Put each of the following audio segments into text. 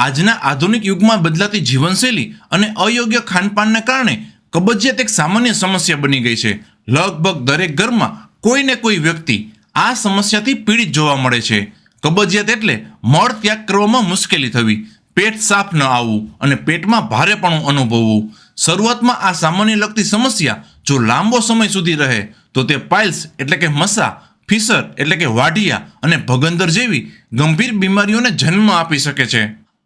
આજના આધુનિક યુગમાં બદલાતી જીવનશૈલી અને અયોગ્ય ખાનપાનને કારણે કબજિયાત એક સામાન્ય સમસ્યા બની ગઈ છે. લગભગ દરેક ઘરમાં કોઈને કોઈ વ્યક્તિ આ સમસ્યાથી પીડિત જોવા મળે છે. કબજિયાત એટલે મળ ત્યાગ કરવામાં મુશ્કેલી થવી, પેટ સાફ ન આવવું અને પેટમાં ભારેપણું અનુભવવું. શરૂઆતમાં આ સામાન્ય લગતી સમસ્યા જો લાંબો સમય સુધી રહે, તો તે પાઇલ્સ એટલે કે મસા, ફિશર એટલે કે વાઢિયા અને ભગંદર જેવી ગંભીર બીમારીઓને જન્મ આપી શકે છે.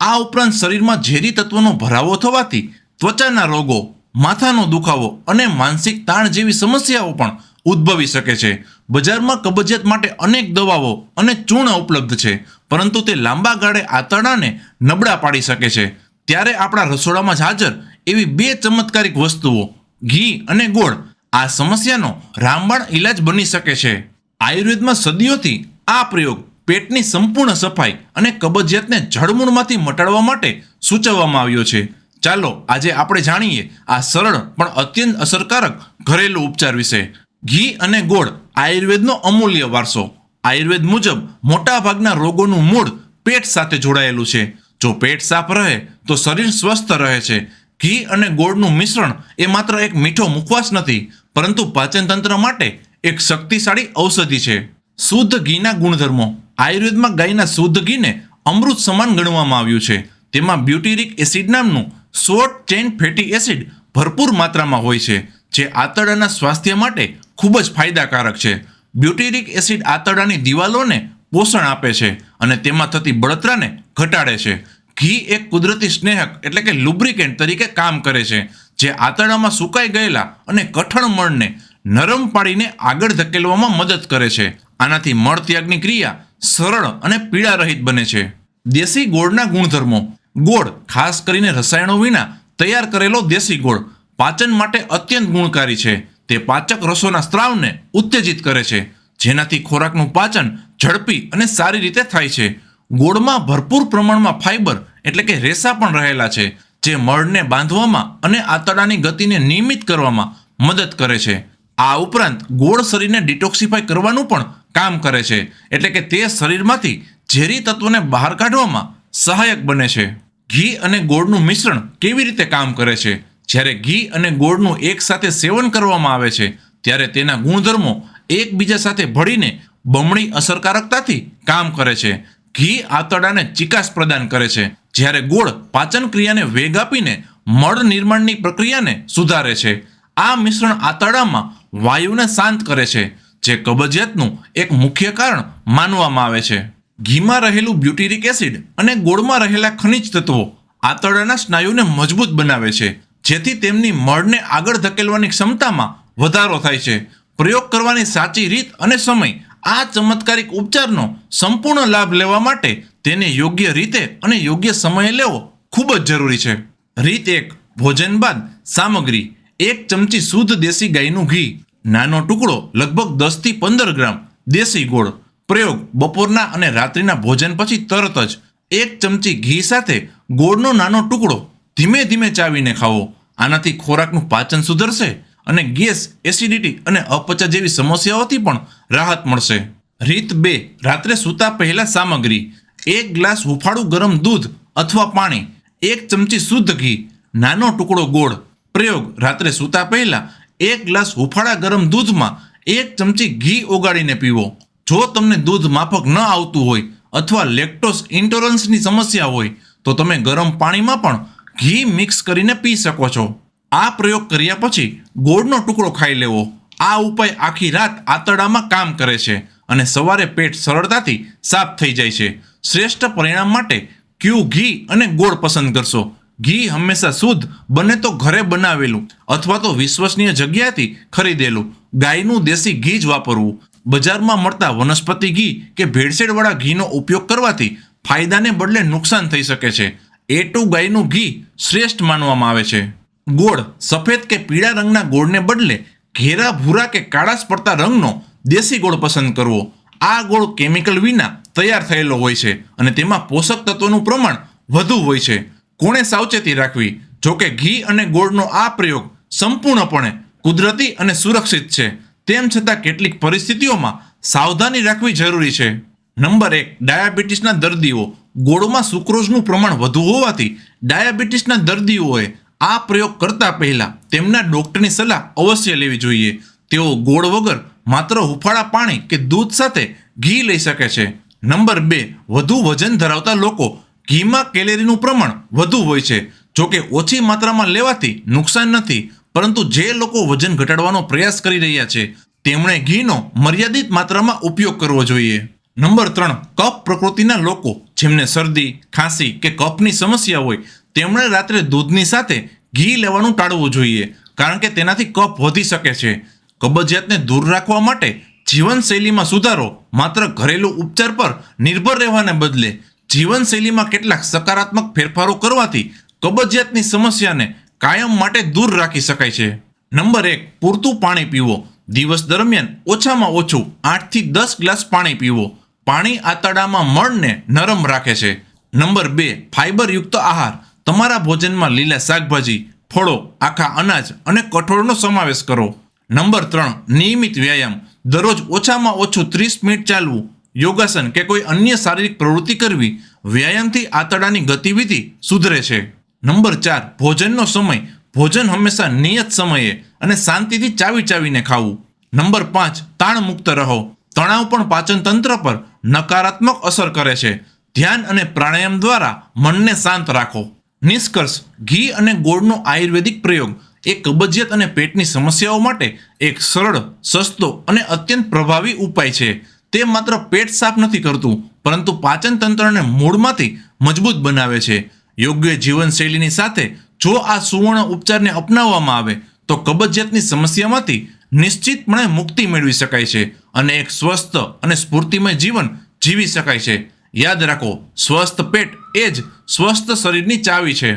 આ ઉપરાંત શરીરમાં ઝેરી તત્વોનો ભરાવો થવાથી ત્વચાના રોગો, માથાનો દુખાવો અને માનસિક તાણ જેવી સમસ્યાઓ પણ ઉદ્ભવી શકે છે. બજારમાં કબજિયાત માટે અનેક દવાઓ અને ચૂર્ણ ઉપલબ્ધ છે, પરંતુ તે લાંબા ગાળે આંતરડાને નબળા પાડી શકે છે. ત્યારે આપણા રસોડામાં જ હાજર એવી બે ચમત્કારિક વસ્તુઓ, ઘી અને ગોળ, આ સમસ્યાનો રામબાણ ઈલાજ બની શકે છે. આયુર્વેદમાં સદીઓથી આ પ્રયોગ પેટની સંપૂર્ણ સફાઈ અને કબજિયાતને જળમૂળમાંથી મટાડવા માટે સૂચવવામાં આવ્યો છે. ચાલો, આજે આપણે જાણીએ આ સરળ પણ અત્યંત અસરકારક ઘરેલું ઉપચાર વિશે. ઘી અને ગોળ આયુર્વેદનો અમૂલ્ય વારસો. આયુર્વેદ મુજબ, મોટાભાગના રોગોનું મૂળ પેટ સાથે જોડાયેલું છે. જો પેટ સાફ રહે, તો શરીર સ્વસ્થ રહે છે. ઘી અને ગોળનું મિશ્રણ એ માત્ર એક મીઠો મુખવાસ નથી, પરંતુ પાચનતંત્ર માટે એક શક્તિશાળી ઔષધિ છે. શુદ્ધ ઘીના ગુણધર્મો. આયુર્વેદમાં ગાયના શુદ્ધ ઘીને અમૃત સમાન ગણવામાં આવ્યું છે. તેમાં બ્યુટીરિક એસિડ નામનું શોર્ટ ચેઇન ફેટી એસિડ ભરપૂર માત્રામાં હોય છે, જે આંતરડાના સ્વાસ્થ્ય માટે ખૂબ જ ફાયદાકારક છે. બ્યુટીરિક એસિડ આંતરડાની દિવાલોને પોષણ આપે છે અને તેમાં થતી બળતરાને ઘટાડે છે. ઘી એક કુદરતી સ્નેહક એટલે કે લુબ્રિકેન્ટ તરીકે કામ કરે છે, જે આંતરડામાં સુકાઈ ગયેલા અને કઠણ મળને નરમ પાડીને આગળ ધકેલવામાં મદદ કરે છે. આનાથી મળ ત્યાગની ક્રિયા સરળ અને પીડા રહિત બને છે. દેશી ગોળના ગુણધર્મો. ગોળ ખાસ કરીને રસાયણો વિના તૈયાર કરેલો દેશી ગોળ પાચન માટે અત્યંત ગુણકારી છે. તે પાચક રસોના સ્ત્રાવને ઉત્તેજિત કરે છે. જેનાથી ખોરાકનું પાચન ઝડપી અને સારી રીતે થાય છે. ગોળમાં ભરપૂર પ્રમાણમાં ફાઇબર એટલે કે રેસા પણ રહેલા છે, જે મળને બાંધવામાં અને આંતરડાની ગતિને નિયમિત કરવામાં મદદ કરે છે. આ ઉપરાંત ગોળ શરીરને ડિટોક્સિફાય કરવાનું પણ કામ કરે છે. એટલે કે તે શરીરમાંથી ઝેરી તત્વોને બહાર કાઢવામાં સહાયક બને છે. ઘી અને ગોળનું મિશ્રણ કેવી રીતે કામ કરે છે? જ્યારે ઘી અને ગોળનું એકસાથે સેવન કરવામાં આવે છે, ત્યારે તેના ગુણધર્મો એકબીજા સાથે ભળીને બમણી અસરકારકતાથી કામ કરે છે. ઘી આંતરડાને ચિકાસ પ્રદાન કરે છે. જ્યારે ગોળ પાચન ક્રિયાને વેગ આપીને મળ નિર્માણની પ્રક્રિયાને સુધારે છે. આ મિશ્રણ આંતરડામાં વાયુને શાંત કરે છે. જે કબજિયાતનું એક મુખ્ય કારણ માનવામાં આવે છે. ઘીમાં રહેલું બ્યુટીરિક એસિડ અને ગોળમાં રહેલા ખનિજ તત્વો આંતરડાના સ્નાયુને મજબૂત બનાવે છે, જેથી તેમની મળને આગળ ધકેલવાની ક્ષમતામાં વધારો થાય છે. પ્રયોગ કરવાની સાચી રીત અને સમય આ ચમત્કારિક ઉપચારનો સંપૂર્ણ લાભ લેવા માટે તેને યોગ્ય રીતે અને યોગ્ય સમયે લેવો ખૂબ જ જરૂરી છે. રીત એક, ભોજન બાદ સામગ્રી. એક ચમચી શુદ્ધ દેશી ગાયનું ઘી. નાનો ટુકડો લગભગ દસથી પંદર ગ્રામ દેશી ગોળ પ્રયોગ બપોરના અને રાત્રિના ભોજન પછી તરત જ એક ચમચી ઘી સાથે ગોળનો નાનો ટુકડો ધીમે ધીમે ચાવીને ખાવો. આનાથી ખોરાકનું પાચન સુધરશે અને ગેસ, એસિડિટી અને અપચા જેવી સમસ્યાઓથી પણ રાહત મળશે. રીત બે, રાત્રે સૂતા પહેલા સામગ્રી. એક ગ્લાસ હુફાળું ગરમ દૂધ અથવા પાણી. એક ચમચી શુદ્ધ ઘી. નાનો ટુકડો ગોળ. પ્રયોગ, રાત્રે સૂતા પહેલા એક ગ્લાસ હુફાળા ગરમ દૂધમાં એક ચમચી ઘી ઓગાળીને પીવો. જો તમને દૂધ માફક ન આવતું હોય અથવા લેક્ટોસ ઇન્ટોલરન્સની સમસ્યા હોય, તો તમે ગરમ પાણીમાં પણ ઘી મિક્સ કરીને પી શકો છો. આ પ્રયોગ કર્યા પછી ગોળનો ટુકડો ખાઈ લેવો. આ ઉપાય આખી રાત આંતરડામાં કામ કરે છે અને સવારે પેટ સરળતાથી સાફ થઈ જાય છે. શ્રેષ્ઠ પરિણામ માટે ક્યુ ઘી અને ગોળ પસંદ કરશો. ઘી હંમેશા શુદ્ધ, બને તો ઘરે બનાવેલું, અથવા તો વિશ્વસનીય જગ્યાએથી ખરીદેલું. ગાયનું દેશી ઘી જ વાપરવું. બજારમાં મળતા વનસ્પતિ ઘી કે ભેળસેળવાળા ઘીનો ઉપયોગ કરવાથી ફાયદાને બદલે નુકસાન થઈ શકે છે. એ ટુ ગાયનું ઘી શ્રેષ્ઠ માનવામાં આવે છે. ગોળ સફેદ કે પીળા રંગના ગોળને બદલે ઘેરા ભૂરા કે કાળાશ પડતા રંગનો દેશી ગોળ પસંદ કરવો. આ ગોળ કેમિકલ વિના તૈયાર થયેલો હોય છે અને તેમાં પોષક તત્વોનું પ્રમાણ વધુ હોય છે. કોણે સાવચેતી રાખવી. જોકે ઘી અને ગોળનો આ પ્રયોગ સંપૂર્ણપણે કુદરતી અને સુરક્ષિત છે. તેમ છતાં કેટલીક પરિસ્થિતિઓમાં સાવધાની રાખવી જરૂરી છે. નંબર એક, ડાયાબિટીસના દર્દીઓ. ગોળમાં સુક્રોઝનું પ્રમાણ વધુ હોવાથી ડાયાબિટીસના દર્દીઓએ આ પ્રયોગ કરતા પહેલા તેમના ડોક્ટરની સલાહ અવશ્ય લેવી જોઈએ. તેઓ ગોળ વગર માત્ર હુફાળા પાણી કે દૂધ સાથે ઘી લઈ શકે છે. નંબર બે, વધુ વજન ધરાવતા લોકો ઘીમાં કેલેરીનું પ્રમાણ વધુ હોય છે. જોકે ઓછી માત્રામાં લેવાથી નુકસાન નથી, પરંતુ જે લોકો વજન ઘટાડવાનો પ્રયાસ કરી રહ્યા છે, તેમણે ઘીનો મર્યાદિત માત્રામાં ઉપયોગ કરવો જોઈએ. નંબર ત્રણ, કફ પ્રકૃતિના લોકો, જેમને શરદી, ખાંસી કે કફની સમસ્યા હોય, તેમણે રાત્રે દૂધની સાથે ઘી લેવાનું ટાળવું જોઈએ, કારણ કે તેનાથી કફ વધી શકે છે. કબજિયાતને દૂર રાખવા માટે જીવનશૈલીમાં સુધારો માત્ર ઘરેલું ઉપચાર પર નિર્ભર રહેવાને બદલે જીવનશૈલીમાં કેટલાક સકારાત્મક ફેરફારો કરવાથી કબજિયાતની સમસ્યાને કાયમ માટે દૂર રાખી શકાય છે. નંબર એક, પૂરતું પાણી પીવો. દિવસ દરમિયાન ઓછામાં ઓછું આઠથી દસ ગ્લાસ પાણી પીવો. પાણી આંતરડામાં મળને નરમ રાખે છે. નંબર બે ફાઇબરયુક્ત આહાર. તમારા ભોજનમાં લીલા શાકભાજી, ફળો, આખા અનાજ અને કઠોળનો સમાવેશ કરો. નંબર ત્રણ, નિયમિત વ્યાયામ. દરરોજ ઓછામાં ઓછું ત્રીસ મિનિટ ચાલવું. યોગાસન કે કોઈ અન્ય શારીરિક પ્રવૃત્તિ કરવી વ્યાયામથી આંતરડાની ગતિવિધિ સુધરે છે. નંબર ચાર, ભોજનનો સમય. ભોજન હંમેશા નિયત સમયે અને શાંતિથી ચાવી ચાવીને ખાવું. નંબર પાંચ તાણ મુક્ત રહો. તણાવ પણ પાચન તંત્ર પર નકારાત્મક અસર કરે છે. ધ્યાન અને પ્રાણાયામ દ્વારા મનને શાંત રાખો. નિષ્કર્ષ, ઘી અને ગોળનો આયુર્વેદિક પ્રયોગ એ કબજિયાત અને પેટની સમસ્યાઓ માટે એક સરળ, સસ્તો અને અત્યંત પ્રભાવી ઉપાય છે. તે માત્ર પેટ સાફ નથી કરતું, પરંતુ પાચન તંત્રને મૂળમાંથી મજબૂત બનાવે છે. યોગ્ય જીવનશૈલીની સાથે જો આ સુવર્ણ ઉપચારને અપનાવવામાં આવે, તો કબજિયાતની સમસ્યામાંથી નિશ્ચિતપણે મુક્તિ મેળવી શકાય છે અને એક સ્વસ્થ અને સ્ફૂર્તિમય જીવન જીવી શકાય છે. યાદ રાખો, સ્વસ્થ પેટ એ જ સ્વસ્થ શરીરની ચાવી છે.